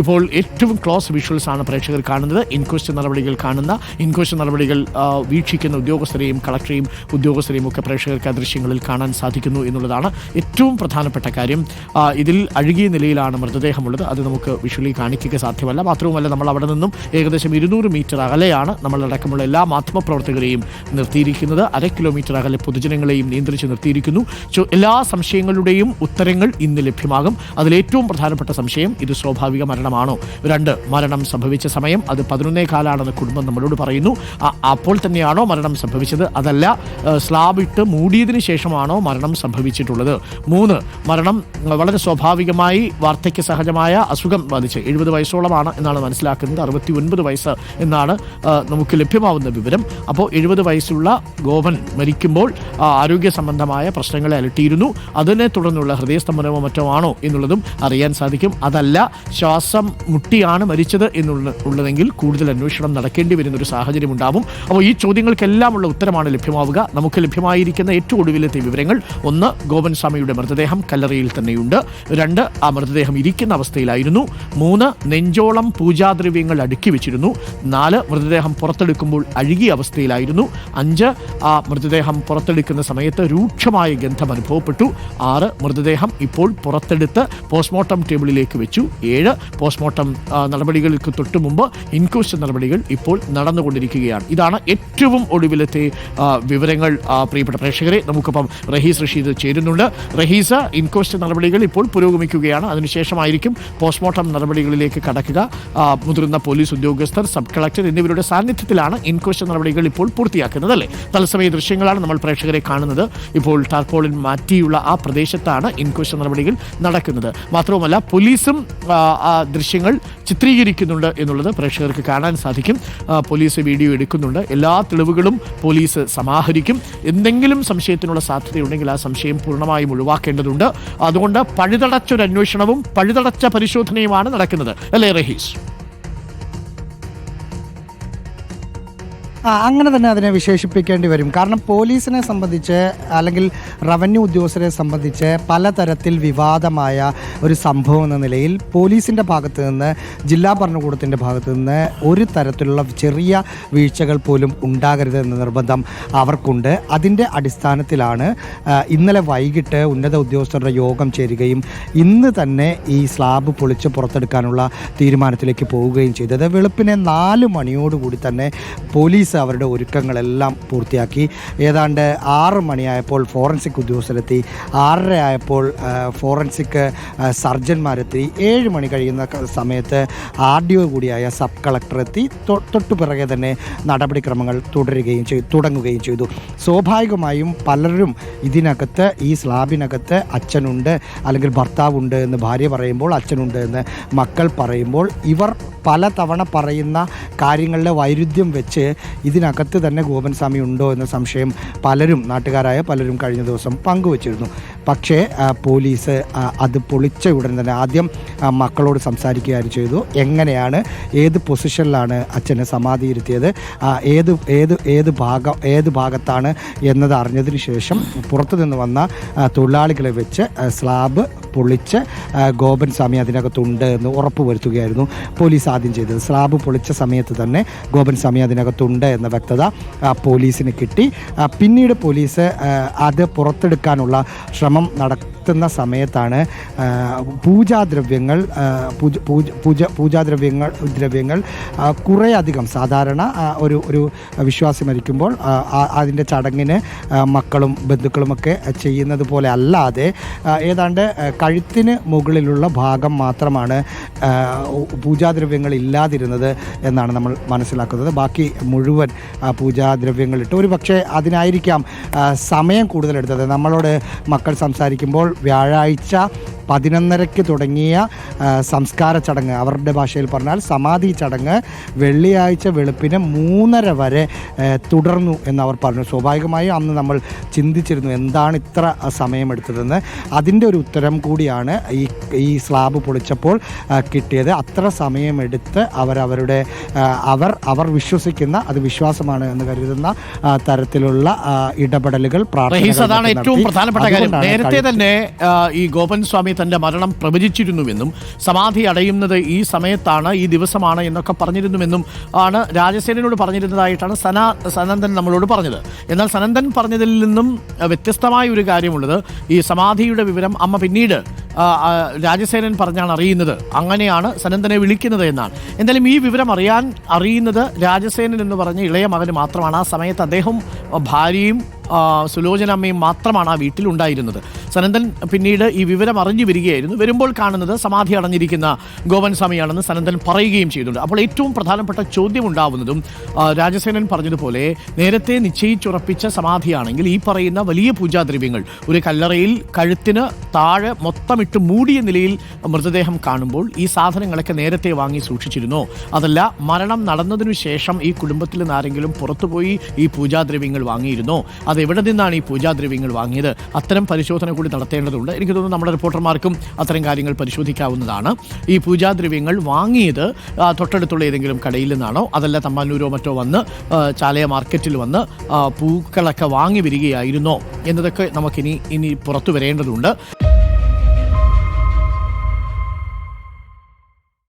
ഇപ്പോൾ ഏറ്റവും close visuals ആണ് പ്രേക്ഷകർ കാണുന്നത്. ഇൻക്വസ്റ്റ് നടപടികൾ കാണുന്ന ഇൻക്വസ്റ്റ് നടപടികൾ വീക്ഷിക്കുന്ന ഉദ്യോഗസ്ഥരെയും കളക്ടറെയും ഉദ്യോഗസ്ഥരെയും ഒക്കെ പ്രേക്ഷകർക്ക് ദൃശ്യങ്ങളിൽ കാണാൻ സാധിക്കുന്നു എന്നുള്ളതാണ് ഏറ്റവും പ്രധാനപ്പെട്ട കാര്യം. ഇതിൽ അഴുകിയ നിലയിലാണ് മൃതദേഹമുള്ളത്. അത് നമുക്ക് വിഷ്വലി കാണിക്കുക സാധ്യമല്ല. മാത്രവുമല്ല നമ്മൾ അവിടെ നിന്നും ഏകദേശം ഇരുന്നൂറ് മീറ്റർ അകലെയാണ് നമ്മളടക്കമുള്ള എല്ലാ മാധ്യമപ്രവർത്തകരെയും നിർത്തിയിരിക്കുന്നത്. അര കിലോമീറ്റർ അകലെ പൊതുജനങ്ങളെയും നിയന്ത്രിച്ച് നിർത്തിയിരിക്കുന്നു. എല്ലാ സംശയങ്ങളുടെയും ഉത്തരങ്ങൾ ഇന്ന് ലഭ്യമാകും. അതിലേറ്റവും പ്രധാനപ്പെട്ട സംശയം ഇത് സ്വാഭാവിക മരണമാണോ? രണ്ട് മരണം സംഭവിച്ച സമയം. അത് പതിനൊന്നേ കാലാണെന്ന് കുടുംബം നമ്മളോട് പറയുന്നു. അപ്പോൾ തന്നെയാണോ മരണം സംഭവിച്ചത്? അതല്ല സ്ലാബ് ഇട്ട് മൂടിയതിനു ശേഷമാണോ മരണം സംഭവിച്ചിട്ടുള്ളത്? മൂന്ന് മരണം വളരെ സ്വാഭാവികമായി വാർദ്ധക്യ സഹജമായ അസുഖം ബാധിച്ച് എഴുപത് വയസ്സോളമാണ് എന്നാണ് മനസ്സിലാക്കുന്നത്. അറുപത്തി ഒൻപത് വയസ്സ് എന്നാണ് നമുക്ക് ലഭ്യമാവുന്ന വിവരം. അപ്പോൾ എഴുപത് വയസ്സുള്ള ഗോപൻ മരിക്കുമ്പോൾ ആരോഗ്യ സംബന്ധമായ പ്രശ്നങ്ങളെ അലട്ടിയിരുന്നു. അതിനെ തുടർന്നുള്ള ഹൃദയസ്തംഭനമോ മറ്റോ ആണോ എന്നുള്ളതും അറിയാൻ സാധിക്കും. അതല്ല ശ്വാസം മുട്ടിയാണ് മരിച്ചത് എന്നുള്ള ഉള്ളതെങ്കിൽ കൂടുതൽ അന്വേഷണം നടക്കേണ്ടി വരുന്ന ഒരു സാഹചര്യം ഉണ്ടാവും. അപ്പോൾ ഈ ചോദ്യങ്ങൾക്കെല്ലാം ഉള്ള ഉത്തരമാണ് ലഭ്യമാവുക. നമുക്ക് ലഭ്യമായിരിക്കുന്ന ഏറ്റവും ഒടുവിലത്തെ വിവരങ്ങൾ. ഒന്ന് ഗോപൻ സ്വാമിയുടെ മൃതദേഹം കല്ലറയിൽ തന്നെയുണ്ട്. രണ്ട് ആ മൃതദേഹം ഇരിക്കുന്ന അവസ്ഥയിലായിരുന്നു. മൂന്ന് നെഞ്ചോളം പൂജാദ്രവ്യങ്ങൾ അടുക്കി വെച്ചിരുന്നു. നാല് മൃതദേഹം പുറത്തെടുക്കുമ്പോൾ അഴുകിയ അവസ്ഥയിലായിരുന്നു. അഞ്ച് ആ മൃതദേഹം പുറത്തെടുക്കുന്ന സമയത്ത് രൂക്ഷമായ ഗന്ധം അനുഭവപ്പെട്ടു. ആറ് മൃതദേഹം ഇപ്പോൾ പുറത്തെടുത്ത് പോസ്റ്റ്മോർട്ടം ടേബിളിലേക്ക് വെച്ചു. ഏഴ് പോസ്റ്റ്മോർട്ടം നടപടികൾക്ക് തൊട്ടു മുമ്പ് ഇൻക്വസ്റ്റ് നടപടികൾ ഇപ്പോൾ നടന്നുകൊണ്ടിരിക്കുകയാണ്. ഇതാണ് ഏറ്റവും ഒടുവിലത്തെ വിവരങ്ങൾ പ്രിയപ്പെട്ട പ്രേക്ഷകരെ. നമുക്കിപ്പം റഹീസ് റഷീദ് ചേരുന്നുണ്ട്. റഹീസ ഇൻക്വസ്റ്റ് നടപടികൾ ഇപ്പോൾ പുരോഗമിക്കുകയാണ്. അതിനുശേഷമായിരിക്കും പോസ്റ്റ്മോർട്ടം നടപടികളിലേക്ക് കടക്കുക. മുതിർന്ന പോലീസ് ഉദ്യോഗസ്ഥർ സബ് കളക്ടർ എന്നിവരുടെ സാന്നിധ്യത്തിലാണ് ഇൻക്വസ്റ്റ് നടപടികൾ ഇപ്പോൾ പൂർത്തിയാക്കുന്നത് അല്ലേ? തത്സമയ ദൃശ്യങ്ങളാണ് നമ്മൾ പ്രേക്ഷകരെ കാണുന്നത്. ഇപ്പോൾ ടാർപോളിൻ മാറ്റിയുള്ള ആ പ്രദേശത്താണ് ഇൻക്വസ്റ്റ് നടപടികൾ നടക്കുന്നത്. മാത്രവുമല്ല പോലീസും ദൃശ്യങ്ങൾ ചിത്രീകരിക്കുന്നുണ്ട് എന്നുള്ളത് പ്രേക്ഷകർക്ക് കാണാൻ സാധിക്കും. പോലീസ് വീഡിയോ എടുക്കുന്നുണ്ട്. എല്ലാ തെളിവുകളും പോലീസ് സമാഹരിക്കും. എന്തെങ്കിലും സംശയത്തിനുള്ള സാധ്യതയുണ്ടെങ്കിൽ ആ സംശയം പൂർണമായും ഒഴിവാക്കേണ്ടതുണ്ട്. അതുകൊണ്ട് പഴുതടച്ചൊരു അന്വേഷണവും പഴുതടച്ച പരിശോധനയുമാണ് നടക്കുന്നത്. അല്ലേ റഹീസ്? അങ്ങനെ തന്നെ അതിനെ വിശേഷിപ്പിക്കേണ്ടി വരും. കാരണം പോലീസിനെ സംബന്ധിച്ച് അല്ലെങ്കിൽ റവന്യൂ ഉദ്യോഗസ്ഥരെ സംബന്ധിച്ച് പലതരത്തിൽ വിവാദമായ ഒരു സംഭവം എന്ന നിലയിൽ പോലീസിന്റെ ഭാഗത്ത് നിന്ന് ജില്ലാ ഭരണകൂടത്തിന്റെ ഭാഗത്ത് നിന്ന് ഒരു തരത്തിലുള്ള ചെറിയ വീഴ്ചകൾ പോലും ഉണ്ടാകരുത് എന്ന നിർബന്ധം അവർക്കുണ്ട്. അതിന്റെ അടിസ്ഥാനത്തിലാണ് ഇന്നലെ വൈകിട്ട് ഉന്നത ഉദ്യോഗസ്ഥരുടെ യോഗം ചേരുകയും ഇന്ന് തന്നെ ഈ സ്ലാബ് പൊളിച്ച് പുറത്തെടുക്കാനുള്ള തീരുമാനത്തിലേക്ക് പോവുകയും ചെയ്തത് വെളുപ്പിനെ നാല് മണിയോടുകൂടി തന്നെ പോലീസ് അവരുടെ ഒരുക്കങ്ങളെല്ലാം പൂർത്തിയാക്കി. ഏതാണ്ട് ആറ് മണിയായപ്പോൾ ഫോറൻസിക് ഉദ്യോഗസ്ഥരെത്തി. ആറര ആയപ്പോൾ ഫോറൻസിക് സർജന്മാരെത്തി ഏഴ് മണി കഴിയുന്ന സമയത്ത് ആർ ഡി ഒ കൂടിയായ സബ് കളക്ടർ എത്തി തൊട്ടു പിറകെ തന്നെ നടപടിക്രമങ്ങൾ തുടരുകയും ചെയ്തു തുടങ്ങുകയും ചെയ്തു. സ്വാഭാവികമായും പലരും ഇതിനകത്ത് ഈ സ്ലാബിനകത്ത് അച്ഛനുണ്ട് അല്ലെങ്കിൽ ഭർത്താവുണ്ട് എന്ന് ഭാര്യ പറയുമ്പോൾ അച്ഛനുണ്ട് എന്ന് മക്കൾ പറയുമ്പോൾ ഇവർ പലതവണ പറയുന്ന കാര്യങ്ങളിലെ വൈരുദ്ധ്യം വെച്ച് ഇതിനകത്ത് തന്നെ ഗോപൻ സ്വാമി ഉണ്ടോ എന്ന സംശയം പലരും നാട്ടുകാരായ പലരും കഴിഞ്ഞ ദിവസം പങ്കുവച്ചിരുന്നു. പക്ഷേ പോലീസ് അത് പൊളിച്ച ഉടൻ തന്നെ ആദ്യം മക്കളോട് സംസാരിക്കുകയാണ് ചെയ്തു. എങ്ങനെയാണ് ഏത് പൊസിഷനിലാണ് അച്ഛനെ സമാധി ഇരുത്തിയത് ഏത് ഏത് ഏത് ഭാഗം ഏത് ഭാഗത്താണ് എന്നത് അറിഞ്ഞതിന് ശേഷം പുറത്തുനിന്ന് വന്ന തൊഴിലാളികളെ വെച്ച് സ്ലാബ് പൊളിച്ച് ഗോപൻ സ്വാമി അതിനകത്തുണ്ട് എന്ന് ഉറപ്പ് വരുത്തുകയായിരുന്നു പോലീസ് ആദ്യം ചെയ്തത്. സ്ലാബ് പൊളിച്ച സമയത്ത് തന്നെ ഗോപൻ സ്വാമി അതിനകത്തുണ്ട് എന്ന വ്യക്തത പോലീസിന് കിട്ടി. പിന്നീട് പോലീസ് അത് പുറത്തെടുക്കാനുള്ള ശ്രമം ശ്രമം നടക്കും. നടത്തുന്ന സമയത്താണ് പൂജാദ്രവ്യങ്ങൾ പൂജ പൂജ പൂജ പൂജാദ്രവ്യങ്ങൾ ദ്രവ്യങ്ങൾ കുറേയധികം സാധാരണ ഒരു ഒരു വിശ്വാസി മരിക്കുമ്പോൾ അതിന്റെ ചടങ്ങിന് മക്കളും ബന്ധുക്കളുമൊക്കെ ചെയ്യുന്നത് പോലെ അല്ലാതെ ഏതാണ്ട് കഴുത്തിന് മുകളിലുള്ള ഭാഗം മാത്രമാണ് പൂജാദ്രവ്യങ്ങൾ ഇല്ലാതിരുന്നത് എന്നാണ് നമ്മൾ മനസ്സിലാക്കുന്നത്. ബാക്കി മുഴുവൻ പൂജാദ്രവ്യങ്ങളിട്ട് ഒരു പക്ഷേ അതിനായിരിക്കാം സമയം കൂടുതലെടുത്തത്. നമ്മളോട് മക്കൾ സംസാരിക്കുമ്പോൾ വ്യാഴാഴ്ച പതിനൊന്നരയ്ക്ക് തുടങ്ങിയ സംസ്കാര ചടങ്ങ്. അവരുടെ ഭാഷയിൽ പറഞ്ഞാൽ സമാധി ചടങ്ങ് വെള്ളിയാഴ്ച വെളുപ്പിന് മൂന്നര വരെ തുടർന്നു എന്ന് അവർ പറഞ്ഞു. സ്വാഭാവികമായും അന്ന് നമ്മൾ ചിന്തിച്ചിരുന്നു എന്താണ് ഇത്ര സമയമെടുത്തതെന്ന്. അതിന്റെ ഒരു ഉത്തരം കൂടിയാണ് ഈ ഈ സ്ലാബ് പൊളിച്ചപ്പോൾ കിട്ടിയത്. അത്ര സമയമെടുത്ത് അവരവരുടെ അവർ അവർ വിശ്വസിക്കുന്ന അത് വിശ്വാസമാണ് എന്ന് കരുതുന്ന തരത്തിലുള്ള ഇടപെടലുകൾ പ്രാർത്ഥന ഏറ്റവും പ്രധാനപ്പെട്ട കാര്യം. നേരത്തെ തന്നെ ഈ ഗോപൻ സ്വാമി തന്റെ മരണം പ്രവചിച്ചിരുന്നുവെന്നും സമാധി അടയുന്നത് ഈ സമയത്താണ് ഈ ദിവസമാണ് എന്നൊക്കെ പറഞ്ഞിരുന്നുവെന്നും ആണ് രാജസേനോട് പറഞ്ഞിരുന്നതായിട്ടാണ് സന സനന്ദൻ നമ്മളോട് പറഞ്ഞത്. എന്നാൽ സനന്ദൻ പറഞ്ഞതിൽ നിന്നും വ്യത്യസ്തമായ ഒരു കാര്യമുള്ളത് ഈ സമാധിയുടെ വിവരം അമ്മ പിന്നീട് രാജസേനൻ പറഞ്ഞാണ് അറിയുന്നത്. അങ്ങനെയാണ് സനന്ദനെ വിളിക്കുന്നത് എന്നാണ്. എന്തായാലും ഈ വിവരം അറിയാൻ അറിയുന്നത് രാജസേനൻ എന്ന് പറഞ്ഞ ഇളയ മകന് മാത്രമാണ്. ആ സമയത്ത് അദ്ദേഹം ഭാര്യയും സുലോചന അമ്മയും മാത്രമാണ് ആ വീട്ടിൽ ഉണ്ടായിരുന്നത്. സനന്ദൻ പിന്നീട് ഈ വിവരം അറിഞ്ഞു വരികയായിരുന്നു. വരുമ്പോൾ കാണുന്നത് സമാധി അടഞ്ഞിരിക്കുന്ന ഗോവൻ സ്വാമിയാണെന്ന് സനന്ദൻ പറയുകയും ചെയ്തിട്ടുണ്ട്. അപ്പോൾ ഏറ്റവും പ്രധാനപ്പെട്ട ചോദ്യം ഉണ്ടാവുന്നതും രാജസേനൻ പറഞ്ഞതുപോലെ നേരത്തെ നിശ്ചയിച്ചുറപ്പിച്ച സമാധിയാണെങ്കിൽ ഈ പറയുന്ന വലിയ പൂജാദ്രവ്യങ്ങൾ ഒരു കല്ലറയിൽ കഴുത്തിന് താഴെ മൊത്തമിട്ട് മൂടിയ നിലയിൽ മൃതദേഹം കാണുമ്പോൾ ഈ സാധനങ്ങളൊക്കെ നേരത്തെ വാങ്ങി സൂക്ഷിച്ചിരുന്നോ. അതല്ല മരണം നടന്നതിനു ശേഷം ഈ കുടുംബത്തിൽ നിന്ന് ആരെങ്കിലും പുറത്തുപോയി ഈ പൂജാദ്രവ്യങ്ങൾ വാങ്ങിയിരുന്നോ? അത് എവിടെ നിന്നാണ് ഈ പൂജാദ്രവ്യങ്ങൾ വാങ്ങിയത്? അത്തരം പരിശോധന കൂടി നടത്തേണ്ടതുണ്ട്. എനിക്ക് തോന്നുന്നു നമ്മുടെ റിപ്പോർട്ടർമാർക്കും അത്തരം കാര്യങ്ങൾ പരിശോധിക്കാവുന്നതാണ്. ഈ പൂജാദ്രവ്യങ്ങൾ വാങ്ങിയത് തൊട്ടടുത്തുള്ള ഏതെങ്കിലും കടയിൽ നിന്നാണോ? അതല്ല തമ്മാനൂരോ മറ്റോ വന്ന് ചാലയ മാർക്കറ്റിൽ വന്ന് പൂക്കളൊക്കെ വാങ്ങി വരികയായിരുന്നോ? എന്നതൊക്കെ നമുക്കിനി ഇനി പുറത്തു വരേണ്ടതുണ്ട്.